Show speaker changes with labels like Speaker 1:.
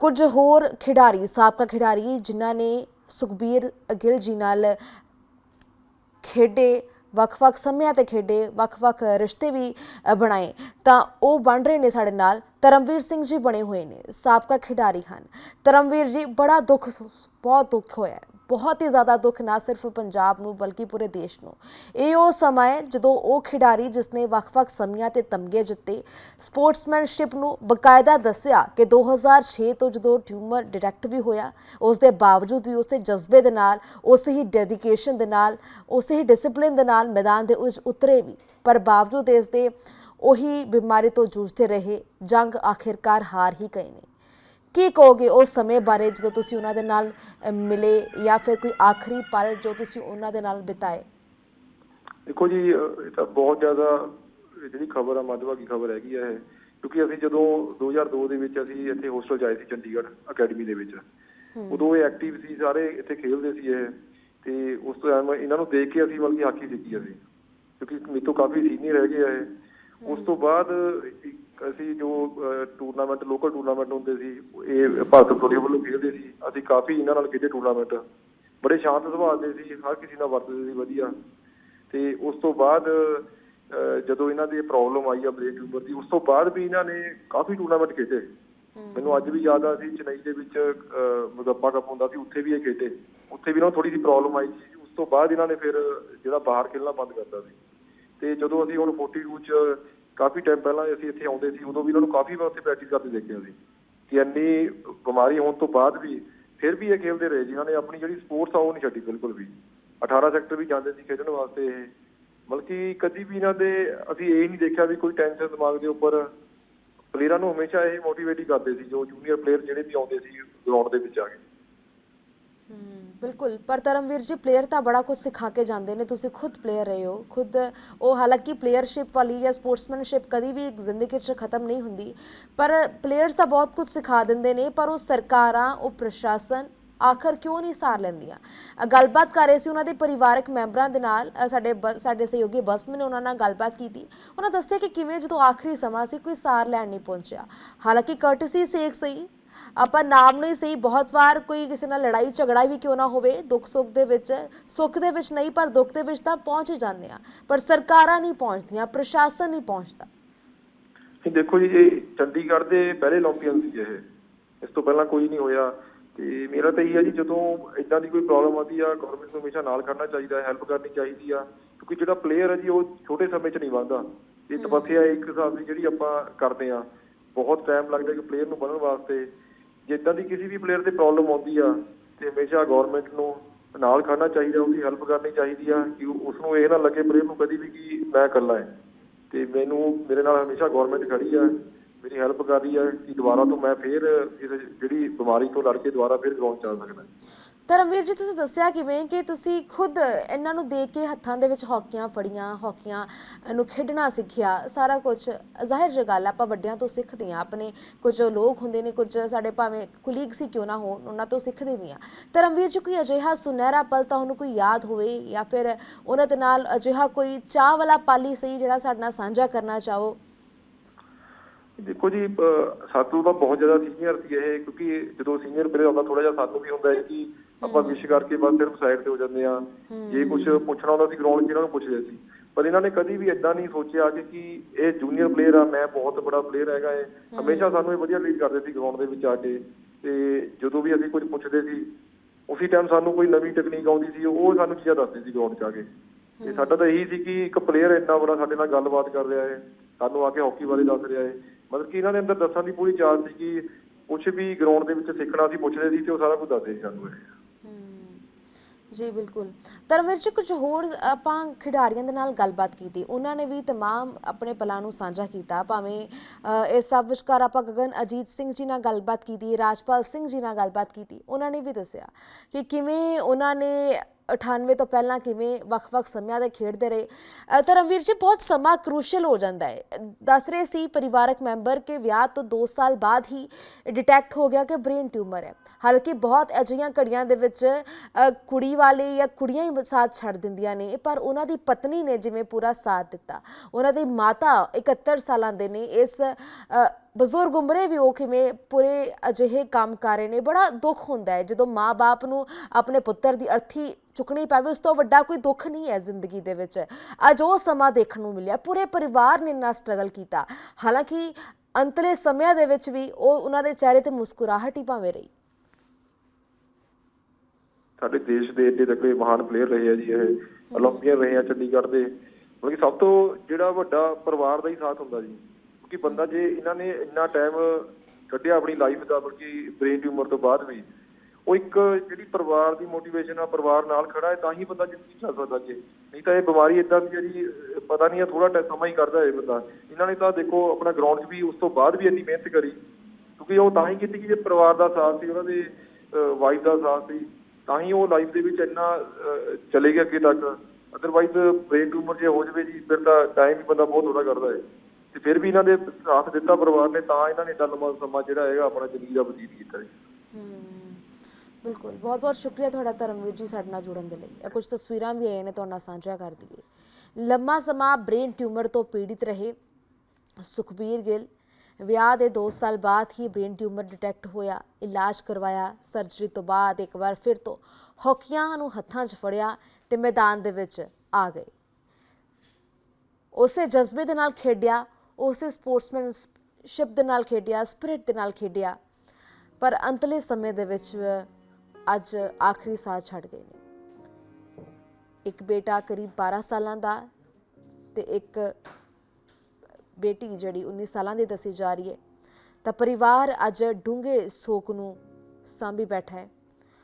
Speaker 1: ਕੁਝ ਹੋਰ ਖਿਡਾਰੀ, ਸਾਬਕਾ ਖਿਡਾਰੀ ਜਿਨ੍ਹਾਂ ਨੇ ਸੁਖਬੀਰ ਗਿੱਲ ਜੀ ਨਾਲ ਖੇਡੇ, ਵੱਖ-ਵੱਖ ਸਮਿਆਂ ਤੇ ਖੇਡੇ, ਵੱਖ-ਵੱਖ ਰਿਸ਼ਤੇ ਵੀ ਬਣਾਏ। ਤਾਂ ਉਹ ਬਣ ਰਹੇ ਨੇ ਸਾਡੇ ਨਾਲ। ਧਰਮਵੀਰ ਸਿੰਘ ਜੀ ਬਣੇ ਹੋਏ ਨੇ, ਸਾਬਕਾ ਖਿਡਾਰੀ ਹਨ। ਧਰਮਵੀਰ ਜੀ, ਬੜਾ ਦੁੱਖ, ਬਹੁਤ ਦੁੱਖ ਹੋਇਆ ਬਹੁਤ ਹੀ ਜ਼ਿਆਦਾ ਦੁੱਖ ਨਾ ਸਿਰਫ ਪੰਜਾਬ ਨੂੰ, ਬਲਕਿ ਪੂਰੇ ਦੇਸ਼ ਨੂੰ। ਇਹ ਉਹ ਸਮਾਂ ਹੈ ਜਦੋਂ ਉਹ ਖਿਡਾਰੀ ਜਿਸ ਨੇ ਵੱਖ-ਵੱਖ ਸਮਿਆਂ ਤੇ ਤਮਗੇ ਜਿੱਤੇ ਸਪੋਰਟਸਮੈਨਸ਼ਿਪ ਨੂੰ ਬਕਾਇਦਾ ਦੱਸਿਆ ਕਿ 2006 ਤੋਂ ਜਦੋਂ ਟਿਊਮਰ ਡਿਟੈਕਟ ਵੀ ਹੋਇਆ, ਉਸ ਦੇ ਬਾਵਜੂਦ ਵੀ ਉਸੇ ਜਜ਼ਬੇ ਦੇ ਨਾਲ, ਉਸੇ ਹੀ ਡੈਡੀਕੇਸ਼ਨ ਦੇ ਨਾਲ, ਉਸੇ ਹੀ ਡਿਸਪਲਿਨ ਦੇ ਨਾਲ ਮੈਦਾਨ ਦੇ ਵਿੱਚ ਉਤਰੇ ਵੀ। ਪਰ ਬਾਵਜੂਦ ਇਸ ਦੇ ਉਹੀ ਬਿਮਾਰੀ ਤੋਂ ਜੂਝਦੇ ਰਹੇ, ਜੰਗ ਆਖਿਰਕਾਰ ਹਾਰ ਹੀ ਗਏ ਨੇ। ਕੀ ਕਹੋਗੇ ਉਸ ਸਮੇਂ ਬਾਰੇ ਜਦੋਂ ਤੁਸੀਂ ਉਹਨਾਂ ਦੇ ਨਾਲ ਮਿਲੇ ਜਾਂ ਫਿਰ ਕੋਈ ਆਖਰੀ ਪਲ ਜੋ ਤੁਸੀਂ ਉਹਨਾਂ ਦੇ ਨਾਲ ਬਿਤਾਏ?
Speaker 2: ਦੇਖੋ ਜੀ ਇਹ ਤਾਂ ਬਹੁਤ ਜ਼ਿਆਦਾ ਜਿਹੜੀ ਖਬਰ ਆ ਮੱਧਵਾਗੀ ਖਬਰ ਹੈਗੀ ਆ ਇਹ। ਕਿਉਂਕਿ ਅਸੀਂ ਜਦੋਂ 2002 ਦੇ ਵਿੱਚ ਅਸੀਂ ਇੱਥੇ ਹੋਸਟਲ ਆਏ ਸੀ ਚੰਡੀਗੜ੍ਹ ਅਕੈਡਮੀ ਦੇ ਵਿੱਚ। ਉਦੋਂ ਇਹ ਐਕਟਿਵ ਸੀ ਸਾਰੇ ਇੱਥੇ ਖੇਡਦੇ ਸੀ ਇਹ। ਤੇ ਉਸ ਤੋਂ ਇਹਨਾਂ ਨੂੰ ਦੇਖ ਕੇ ਅਸੀਂ ਬਲਕਿ ਹਾਕੀ ਸਿੱਖੀ ਅਸੀਂ। ਕਿਉਂਕਿ ਮੇਰੇ ਤੋਂ ਕਾਫੀ ਸੀਨੀਅਰ ਹੈਗੇ ਆ ਇਹ। ਉਸ ਤੋਂ ਬਾਅਦ ਅਸੀਂ ਜੋ ਟੂਰਨਾਮੈਂਟ ਲੋਕਲ ਟੂਰਨਾਮੈਂਟ ਹੁੰਦੇ ਸੀ ਇਹ ਭਾਰਤ ਪੈਟਰੋਲੀਅਮ ਵੱਲੋਂ ਖੇਡਦੇ ਸੀ। ਅਸੀਂ ਕਾਫੀ ਇਹਨਾਂ ਨਾਲ ਖੇਡੇ ਟੂਰਨਾਮੈਂਟ ਬੜੇ ਸ਼ਾਂਤ ਸੁਭਾਅ ਦੇ ਸੀ ਹਰ ਕਿਸੇ ਨਾਲ ਵਰਤਦੇ ਸੀ ਵਧੀਆ। ਤੇ ਉਸ ਤੋਂ ਬਾਅਦ ਜਦੋਂ ਇਹਨਾਂ ਦੀ ਪ੍ਰੋਬਲਮ ਆਈ ਆ ਬ੍ਰੇਨ ਟਿਊਮਰ ਦੀ ਉਸ ਤੋਂ ਬਾਅਦ ਵੀ ਇਹਨਾਂ ਨੇ ਕਾਫੀ ਟੂਰਨਾਮੈਂਟ ਖੇਡੇ। ਮੈਨੂੰ ਅੱਜ ਵੀ ਯਾਦ ਆ ਸੀ ਚੇਨਈ ਦੇ ਵਿੱਚ ਮੁਜ਼ੱਫਾ ਕੱਪ ਹੁੰਦਾ ਸੀ ਉੱਥੇ ਵੀ ਇਹ ਖੇਡੇ। ਉੱਥੇ ਵੀ ਇਹਨਾਂ ਨੂੰ ਥੋੜੀ ਜਿਹੀ ਪ੍ਰੋਬਲਮ ਆਈ ਸੀ। ਉਸ ਤੋਂ ਬਾਅਦ ਇਹਨਾਂ ਨੇ ਫਿਰ ਜਿਹੜਾ ਬਾਹਰ ਖੇਡਣਾ ਬੰਦ ਕਰਤਾ ਸੀ। ਤੇ ਜਦੋਂ ਅਸੀਂ ਹੁਣ 42 ਚ ਕਾਫੀ ਟਾਈਮ ਪਹਿਲਾਂ ਅਸੀਂ ਇੱਥੇ ਆਉਂਦੇ ਸੀ, ਉਦੋਂ ਵੀ ਇਹਨਾਂ ਨੂੰ ਕਾਫੀ ਵਾਰ ਉੱਥੇ ਪ੍ਰੈਕਟਿਸ ਕਰਦੇ ਦੇਖਿਆ ਸੀ ਕਿ ਇੰਨੀ ਬਿਮਾਰੀ ਹੋਣ ਤੋਂ ਬਾਅਦ ਵੀ ਫਿਰ ਵੀ ਇਹ ਖੇਲਦੇ ਰਹੇ, ਜਿਨ੍ਹਾਂ ਨੇ ਆਪਣੀ ਜਿਹੜੀ ਸਪੋਰਟਸ ਆ ਉਹ ਨਹੀਂ ਛੱਡੀ ਬਿਲਕੁਲ ਵੀ। 18 ਸੈਕਟਰ ਵੀ ਜਾਂਦੇ ਸੀ ਖੇਡਣ ਵਾਸਤੇ ਇਹ। ਬਲਕਿ ਕਦੀ ਵੀ ਇਹਨਾਂ ਦੇ ਅਸੀਂ ਇਹ ਨਹੀਂ ਦੇਖਿਆ ਵੀ ਕੋਈ ਟੈਨਸ਼ਨ ਦਿਮਾਗ ਦੇ ਉੱਪਰ ਪਲੇਅਰਾਂ ਨੂੰ ਹਮੇਸ਼ਾ ਇਹ ਮੋਟੀਵੇਟ ਹੀ ਕਰਦੇ ਸੀ, ਜੋ ਜੂਨੀਅਰ ਪਲੇਅਰ ਜਿਹੜੇ ਵੀ ਆਉਂਦੇ ਸੀ ਗਰਾਊਂਡ ਦੇ ਵਿੱਚ ਆ ਕੇ।
Speaker 1: ਬਿਲਕੁਲ, ਪਰ ਧਰਮਵੀਰ ਜੀ ਪਲੇਅਰ ਤਾਂ ਬੜਾ ਕੁਝ ਸਿਖਾ ਕੇ ਜਾਂਦੇ ਨੇ, ਤੁਸੀਂ ਖੁਦ ਪਲੇਅਰ ਰਹੇ ਹੋ, ਖੁਦ ਉਹ ਹਾਲਾਂਕਿ ਪਲੇਅਰਸ਼ਿਪ ਵਾਲੀ ਜਾਂ ਸਪੋਰਟਸਮੈਨਸ਼ਿਪ ਕਦੀ ਵੀ ਜ਼ਿੰਦਗੀ 'ਚ ਖਤਮ ਨਹੀਂ ਹੁੰਦੀ, ਪਰ ਪਲੇਅਰਸ ਤਾਂ ਬਹੁਤ ਕੁਝ ਸਿਖਾ ਦਿੰਦੇ ਨੇ, ਪਰ ਉਹ ਸਰਕਾਰਾਂ, ਉਹ ਪ੍ਰਸ਼ਾਸਨ ਆਖਰ ਕਿਉਂ ਨਹੀਂ ਸਾਰ ਲੈਂਦੀਆਂ? ਗੱਲਬਾਤ ਕਰ ਰਹੇ ਸੀ ਉਹਨਾਂ ਦੇ ਪਰਿਵਾਰਕ ਮੈਂਬਰਾਂ ਦੇ ਨਾਲ ਸਾਡੇ ਬ- ਸਾਡੇ ਸਹਿਯੋਗੀ ਬਸਮ ਨੇ ਉਹਨਾਂ ਨਾਲ ਗੱਲਬਾਤ ਕੀਤੀ, ਉਹਨਾਂ ਦੱਸਿਆ ਕਿ ਕਿਵੇਂ ਜਦੋਂ ਆਖਰੀ ਸਮਾਂ ਸੀ, ਕੋਈ ਸਾਰ ਲੈਣ ਨਹੀਂ ਪਹੁੰਚਿਆ। ਹਾਲਾਂਕਿ ਕਰਟਸੀ ਸੇਕ ਸਹੀ ਆਪਾਂ ਨਾਮ ਨੂੰ ਹੀ ਸਹੀ ਬਹੁਤ ਵਾਰ ਕੋਈ ਕਿਸੇ ਨਾਲ ਲੜਾਈ ਝਗੜਾ ਵੀ ਕਿਉਂ ਨਾ ਹੋਵੇ ਦੁੱਖ ਸੁੱਖ ਦੇ ਵਿੱਚ ਸੁੱਖ ਦੇ ਵਿੱਚ ਨਹੀਂ ਪਰ ਦੁੱਖ ਦੇ ਵਿੱਚ ਤਾਂ ਪਹੁੰਚ ਜਾਂਦੇ ਆ ਪਰ ਸਰਕਾਰਾਂ ਨਹੀਂ ਪਹੁੰਚਦੀਆਂ ਪ੍ਰਸ਼ਾਸਨ ਨਹੀਂ ਪਹੁੰਚਦਾ।
Speaker 2: ਇਹ ਦੇਖੋ ਜੀ ਇਹ ਚੰਡੀਗੜ੍ਹ ਦੇ ਪਹਿਲੇ 올림픽ਨ ਸੀ ਇਹ। ਇਸ ਤੋਂ ਪਹਿਲਾਂ ਕੋਈ ਨਹੀਂ ਹੋਇਆ। ਤੇ ਮੇਰਾ ਤਾਂ ਇਹ ਹੈ ਜੀ ਜਦੋਂ ਇਦਾਂ ਦੀ ਕੋਈ ਪ੍ਰੋਬਲਮ ਆਉਂਦੀ ਆ ਗਵਰਨਮੈਂਟ ਨੂੰ ਹਮੇਸ਼ਾ ਨਾਲ ਕਰਨਾ ਚਾਹੀਦਾ ਹੈਲਪ ਕਰਨੀ ਚਾਹੀਦੀ ਆ। ਕਿਉਂਕਿ ਜਿਹੜਾ ਪਲੇਅਰ ਹੈ ਜੀ ਉਹ ਛੋਟੇ ਸਮੇਂ 'ਚ ਨਹੀਂ ਵਧਦਾ। ਇਹ ਤਪੱਸਿਆ ਇੱਕ ਹਿਸਾਬ ਦੀ ਜਿਹੜੀ ਆਪਾਂ ਕਰਦੇ ਆ ਬਹੁਤ ਟਾਈਮ ਲੱਗਦਾ ਕਿ ਪਲੇਅਰ ਨੂੰ ਬਣਨ ਵਾਸਤੇ। ਜੇ ਦੀ ਕਿਸੇ ਵੀ ਪਲੇਅਰ ਤੇ ਪ੍ਰੋਬਲਮ ਆਉਂਦੀ ਆ, ਤੇ ਹਮੇਸ਼ਾ ਗਵਰਨਮੈਂਟ ਨੂੰ ਨਾਲ ਖੜਨਾ ਚਾਹੀਦਾ, ਉਹਦੀ ਹੈਲਪ ਕਰਨੀ ਚਾਹੀਦੀ ਆ, ਕਿ ਉਸ ਨੂੰ ਇਹ ਨਾ ਲੱਗੇ ਪਲੇਅਰ ਨੂੰ ਕਦੀ ਵੀ ਕਿ ਮੈਂ ਇਕੱਲਾ ਹਾਂ। ਤੇ ਮੈਨੂੰ, ਮੇਰੇ ਨਾਲ ਹਮੇਸ਼ਾ ਗਵਰਨਮੈਂਟ ਖੜੀ ਆ, ਮੇਰੀ ਹੈਲਪ ਕਰ ਰਹੀ ਆ, ਕਿ ਦੁਬਾਰਾ ਤੋਂ ਮੈਂ ਫੇਰ ਇਸ ਜਿਹੜੀ ਬਿਮਾਰੀ ਤੋਂ ਲੜ ਕੇ ਦੁਬਾਰਾ ਫੇਰ ਗਰਾਊਂਡ 'ਚ ਸਕਦਾ।
Speaker 1: ਧਰਮਵੀਰ ਜੀ, ਤੁਸੀਂ ਦੱਸਿਆ ਕਿਵੇਂ ਕਿ ਤੁਸੀਂ ਖੁਦ ਇਹਨਾਂ ਨੂੰ ਦੇਖ ਕੇ ਹੱਥਾਂ ਦੇ ਵਿੱਚ ਹਾਕੀਆਂ ਫੜੀਆਂ, ਹਾਕੀਆਂ ਨੂੰ ਖੇਡਣਾ ਸਿੱਖਿਆ, ਸਾਰਾ ਕੁਝ ਜ਼ਾਹਿਰ ਜਿਹੀ ਗੱਲ ਆਪਾਂ ਵੱਡਿਆਂ ਤੋਂ ਸਿੱਖਦੇ ਆ ਆਪਣੇ ਕੁਝ ਲੋਕ ਹੁੰਦੇ ਨੇ, ਕੁਝ ਸਾਡੇ ਭਾਵੇਂ ਕੁਲੀਗ ਸੀ ਕਿਉਂ ਨਾ ਹੋਣ, ਉਹਨਾਂ ਤੋਂ ਸਿੱਖਦੇ ਵੀ ਆ ਧਰਮਵੀਰ ਜੀ, ਕੋਈ ਅਜਿਹਾ ਸੁਨਹਿਰਾ ਪਲ ਤਾਂ ਕੋਈ ਯਾਦ ਹੋਵੇ ਜਾਂ ਫਿਰ ਉਹਨਾਂ ਦੇ ਨਾਲ ਅਜਿਹਾ ਕੋਈ ਚਾਹ ਵਾਲਾ ਪਾਲੀ ਸਹੀ ਜਿਹੜਾ ਸਾਡੇ ਨਾਲ ਸਾਂਝਾ ਕਰਨਾ ਚਾਹੋ?
Speaker 2: ਦੇਖੋ ਜੀ, ਅਹ ਦਾ ਬਹੁਤ ਜ਼ਿਆਦਾ ਸੀਨੀਅਰ ਸੀ ਇਹ, ਕਿਉਂਕਿ ਜਦੋਂ ਸੀਨੀਅਰ ਪਲੇਅਰ ਆਉਂਦਾ ਥੋੜਾ ਜਿਹਾ ਸਾਨੂੰ ਵੀ ਹੁੰਦਾ ਹੈ ਕਿ ਆਪਾਂ ਵਿਸ਼ ਕਰਕੇ ਬਸ ਸਿਰਫ ਸਾਈਡ ਤੇ ਹੋ ਜਾਂਦੇ ਆ ਜੇ ਕੁਝ ਪੁੱਛਣਾ ਹੁੰਦਾ ਸੀ ਗਰਾਊਂਡ 'ਚ ਇਹਨਾਂ ਨੂੰ ਪੁੱਛਦੇ ਸੀ। ਪਰ ਇਹਨਾਂ ਨੇ ਕਦੀ ਵੀ ਇਦਾਂ ਨਹੀਂ ਸੋਚਿਆ ਕਿ ਕਿ ਇਹ ਜੂਨੀਅਰ ਪਲੇਅਰ ਆ ਮੈਂ ਬਹੁਤ ਬੜਾ ਪਲੇਅਰ ਹੈਗਾ ਇਹ। ਹਮੇਸ਼ਾ ਸਾਨੂੰ ਇਹ ਵਧੀਆ ਟ੍ਰੀਟ ਕਰਦੇ ਸੀ ਗਰਾਊਂਡ ਦੇ ਵਿੱਚ ਆ ਕੇ। ਤੇ ਜਦੋਂ ਵੀ ਅਸੀਂ ਕੁਝ ਪੁੱਛਦੇ ਸੀ ਉਸੇ ਟਾਈਮ ਸਾਨੂੰ ਕੋਈ ਨਵੀਂ ਟੈਕਨੀਕ ਆਉਂਦੀ ਸੀ ਉਹ ਸਾਨੂੰ ਚੀਜ਼ਾਂ ਦੱਸਦੇ ਸੀ ਗਰਾਊਂਡ 'ਚ ਆ ਕੇ। ਤੇ ਸਾਡਾ ਤਾਂ ਇਹੀ ਸੀ ਕਿ ਇੱਕ ਪਲੇਅਰ ਇੰਨਾ ਬੜਾ ਸਾਡੇ ਨਾਲ ਗੱਲਬਾਤ ਕਰ ਰਿਹਾ ਹੈ ਸਾਨੂੰ ਆ ਕੇ ਹਾਕੀ ਬਾਰੇ ਦੱਸ ਰਿਹਾ ਹੈ। ਮਤਲਬ ਕਿ ਇਹਨਾਂ ਦੇ ਅੰਦਰ ਦੱਸਣ ਦੀ ਪੂਰੀ ਚਾਹ ਸੀ ਕਿ ਕੁਝ ਵੀ ਗਰਾਊਂਡ ਦੇ ਵਿੱਚ ਸਿੱਖਣਾ ਸੀ ਪੁੱਛਦੇ ਸੀ ਤੇ ਉਹ ਸਾਰਾ ਕੁਝ ਦੱਸਦੇ ਸੀ ਸਾਨੂੰ ਇਹ।
Speaker 1: ਜੀ ਬਿਲਕੁਲ ਧਰਮਵੀਰ ਜੀ ਕੁਝ ਹੋਰ ਆਪਾਂ ਖਿਡਾਰੀਆਂ ਦੇ ਨਾਲ ਗੱਲਬਾਤ ਕੀਤੀ ਉਹਨਾਂ ਨੇ ਵੀ तमाम ਆਪਣੇ ਪਲਾਂ ਨੂੰ ਸਾਂਝਾ ਕੀਤਾ ਭਾਵੇਂ ਅ, ਇਸ ਸਭ ਵਿਚਕਾਰ ਆਪਾਂ ਗਗਨ ਅਜੀਤ ਸਿੰਘ ਜੀ ਨਾਲ ਗੱਲਬਾਤ ਕੀਤੀ ਰਾਜਪਾਲ ਸਿੰਘ ਜੀ ਨਾਲ ਗੱਲਬਾਤ ਕੀਤੀ ਉਹਨਾਂ ਨੇ ਵੀ ਦੱਸਿਆ ਕਿ ਕਿਵੇਂ ਉਹਨਾਂ ਨੇ 98 ਤੋਂ ਪਹਿਲਾਂ ਕਿਵੇਂ ਵੱਖ-ਵੱਖ ਸਮਿਆਂ ਦੇ ਖੇਡਦੇ ਰਹੇ। ਤਾਂ ਰਣਵੀਰ ਜੀ, ਬਹੁਤ ਸਮਾਂ ਕ੍ਰੂਸ਼ਲ ਹੋ ਜਾਂਦਾ ਹੈ। ਦੱਸ ਰਹੇ ਸੀ ਪਰਿਵਾਰਕ ਮੈਂਬਰ ਕਿ ਵਿਆਹ ਤੋਂ 2 ਸਾਲ ਬਾਅਦ ਹੀ ਡਿਟੈਕਟ ਹੋ ਗਿਆ ਕਿ ਬ੍ਰੇਨ ਟਿਊਮਰ ਹੈ। ਹਾਲਾਂਕਿ ਬਹੁਤ ਅਜਿਹੀਆਂ ਘੜੀਆਂ ਦੇ ਵਿੱਚ ਕੁੜੀ ਵਾਲੇ ਜਾਂ ਕੁੜੀਆਂ ਹੀ ਸਾਥ ਛੱਡ ਦਿੰਦੀਆਂ ਨੇ, ਪਰ ਉਹਨਾਂ ਦੀ ਪਤਨੀ ਨੇ ਜਿਵੇਂ ਪੂਰਾ ਸਾਥ ਦਿੱਤਾ। ਉਹਨਾਂ ਦੀ ਮਾਤਾ 71 ਸਾਲਾਂ ਦੇ ਨੇ। ਇਸ ਬਜ਼ੁਰਗ ਉਮਰੇ ਵੀ ਉਹ ਕਿਵੇਂ ਪੂਰੇ ਅਜਿਹੇ ਕੰਮ ਕਰ ਰਹੇ ਨੇ ਬੜਾ ਦੁੱਖ ਹੁੰਦਾ ਹੈ। ਜਦੋਂ ਮਾਪੇ ਨੂੰ ਆਪਣੇ ਪੁੱਤਰ ਦੀ ਅਰਥੀ ਚੁੱਕਣੀ ਪਵੇ ਉਸ ਤੋਂ ਵੱਡਾ ਕੋਈ ਦੁੱਖ ਨਹੀਂ ਹੈ ਜ਼ਿੰਦਗੀ ਦੇ ਵਿੱਚ। ਅੱਜ ਉਹ ਸਮਾਂ ਦੇਖਣ ਨੂੰ ਮਿਲਿਆ। ਪੂਰੇ ਪਰਿਵਾਰ ਨੇ ਨਾ ਸਟਰਗਲ ਕੀਤਾ। ਹਾਲਾਂਕਿ ਅੰਤਲੇ ਸਮਿਆਂ ਦੇ ਵਿੱਚ ਵੀ ਉਹ ਉਹਨਾਂ ਦੇ ਚਿਹਰੇ ਤੇ ਮੁਸਕਰਾਹਟ ਹੀ ਭਾਵੇਂ ਰਹੀ।
Speaker 2: ਸਾਡੇ ਦੇਸ਼ ਦੇ ਇੱਡੇ ਤਕੜੇ ਮਹਾਨ ਪਲੇਅਰ ਰਹੇ ਆ ਜੀ ਇਹ। 올림픽ੀਅਨ ਰਹੇ ਆ ਚੰਡੀਗੜ੍ਹ ਦੇ। ਬਲਕਿ ਸਭ ਤੋਂ ਜਿਹੜਾ ਵੱਡਾ ਪਰਿਵਾਰ ਦਾ ਹੀ ਸਾਥ ਹੁੰਦਾ ਜੀ। ਕਿਉਂਕਿ ਬੰਦਾ ਜੇ ਇਹਨਾਂ ਨੇ ਇੰਨਾ ਟਾਈਮ ਕੱਢਿਆ ਆਪਣੀ ਲਾਈਫ ਦਾ ਬਲਕਿ ਬ੍ਰੇਨ ਟਿਊਮਰ ਤੋਂ ਬਾਅਦ ਵੀ, ਉਹ ਇੱਕ ਜਿਹੜੀ ਪਰਿਵਾਰ ਦੀ ਮੋਟੀਵੇਸ਼ਨ ਆ, ਪਰਿਵਾਰ ਨਾਲ ਖੜਾ ਹੈ, ਤਾਂ ਹੀ ਬੰਦਾ ਜ਼ਿੰਦਗੀ ਚੱਲ ਸਕਦਾ ਜੀ ਨਹੀਂ ਤਾਂ ਇਹ ਬਿਮਾਰੀ ਇਦਾਂ ਦੀ ਜਿਹੜੀ, ਪਤਾ ਨਹੀਂ ਆ ਥੋੜਾ ਸਮਾਂ ਹੀ ਕਰਦਾ ਇਹ ਬੰਦਾ। ਇਹਨਾਂ ਨੇ ਤਾਂ ਦੇਖੋ, ਆਪਣਾ ਗਰਾਊਂਡ 'ਚ ਵੀ ਉਸ ਤੋਂ ਬਾਅਦ ਵੀ ਇੰਨੀ ਮਿਹਨਤ ਕਰੀ, ਕਿਉਂਕਿ ਉਹ ਤਾਂ ਹੀ ਕੀਤੀ ਕਿ ਜੇ ਪਰਿਵਾਰ ਦਾ ਸਾਥ ਸੀ, ਉਹਨਾਂ ਦੇ ਵਾਈਫ ਦਾ ਸਾਥ ਸੀ, ਤਾਂ ਹੀ ਉਹ ਲਾਈਫ ਦੇ ਵਿੱਚ ਇੰਨਾ ਚਲੇ ਗਏ ਅੱਗੇ ਤੱਕ। ਅਦਰਵਾਈਜ਼ ਬ੍ਰੇਨ ਟਿਊਮਰ ਜੇ ਹੋ ਜਾਵੇ ਜੀ, ਫਿਰ ਤਾਂ ਟਾਈਮ ਹੀ ਬੰਦਾ ਬਹੁਤ ਥੋੜਾ ਕਰਦਾ ਹੈ। ਤੇ ਫਿਰ ਵੀ ਇਹਨਾਂ ਦੇ ਸਾਥ ਦਿੱਤਾ ਪਰਿਵਾਰ ਨੇ, ਤਾਂ ਇਹਨਾਂ ਨੇ ਇੰਨਾ ਸਮਾਂ ਜਿਹੜਾ ਹੈਗਾ ਆਪਣਾ ਜ਼ਿੰਦਗੀ ਦਾ ਬਤੀਤ ਕੀਤਾ ਜੀ।
Speaker 1: ਬਿਲਕੁਲ। ਬਹੁਤ ਬਹੁਤ ਸ਼ੁਕਰੀਆ ਤੁਹਾਡਾ ਧਰਮਵੀਰ ਜੀ ਸਾਡੇ ਨਾਲ ਜੁੜਨ ਦੇ ਲਈ। ਇਹ ਕੁਝ ਤਸਵੀਰਾਂ ਵੀ ਆਈਆਂ ਨੇ ਤੁਹਾਡੇ ਸਾਂਝਾ ਕਰ ਦਈਏ। ਲੰਮਾ ਸਮਾਂ ਬ੍ਰੇਨ ਟਿਊਮਰ ਤੋਂ ਪੀੜਿਤ ਰਹੇ ਸੁਖਬੀਰ ਗਿੱਲ। ਵਿਆਹ ਦੇ 2 ਸਾਲ ਬਾਅਦ ਹੀ ਬ੍ਰੇਨ ਟਿਊਮਰ ਡਿਟੈਕਟ ਹੋਇਆ, ਇਲਾਜ ਕਰਵਾਇਆ, ਸਰਜਰੀ ਤੋਂ ਬਾਅਦ ਇੱਕ ਵਾਰ ਫਿਰ ਤੋਂ ਹੌਕੀਆਂ ਨੂੰ ਹੱਥਾਂ 'ਚ ਫੜਿਆ ਤੇ ਮੈਦਾਨ ਦੇ ਵਿੱਚ ਆ ਗਏ। ਉਸੇ ਜਜ਼ਬੇ ਦੇ ਨਾਲ ਖੇਡਿਆ ਉਸੇ ਸਪੋਰਟਸਮੈਨ ਸ਼ਬਦ ਨਾਲ ਖੇਡਿਆ, ਸਪਿਰਿਟ ਦੇ ਨਾਲ ਖੇਡਿਆ। ਪਰ ਅੰਤਲੇ ਸਮੇਂ ਦੇ ਵਿੱਚ, ਅੱਜ ਆਖਰੀ ਸਾਹ ਛੱਡ ਗਏ ਨੇ। ਇੱਕ ਬੇਟਾ ਕਰੀਬ 12 ਸਾਲਾਂ ਦਾ ਤੇ ਇੱਕ ਬੇਟੀ ਜਿਹੜੀ 19 ਸਾਲਾਂ ਦੀ ਦੱਸੀ ਜਾ ਰਹੀ ਹੈ। ਤਾਂ ਪਰਿਵਾਰ ਅੱਜ ਡੂੰਘੇ ਸੋਕ ਨੂੰ ਸਾਂਭੀ ਬੈਠਾ ਹੈ।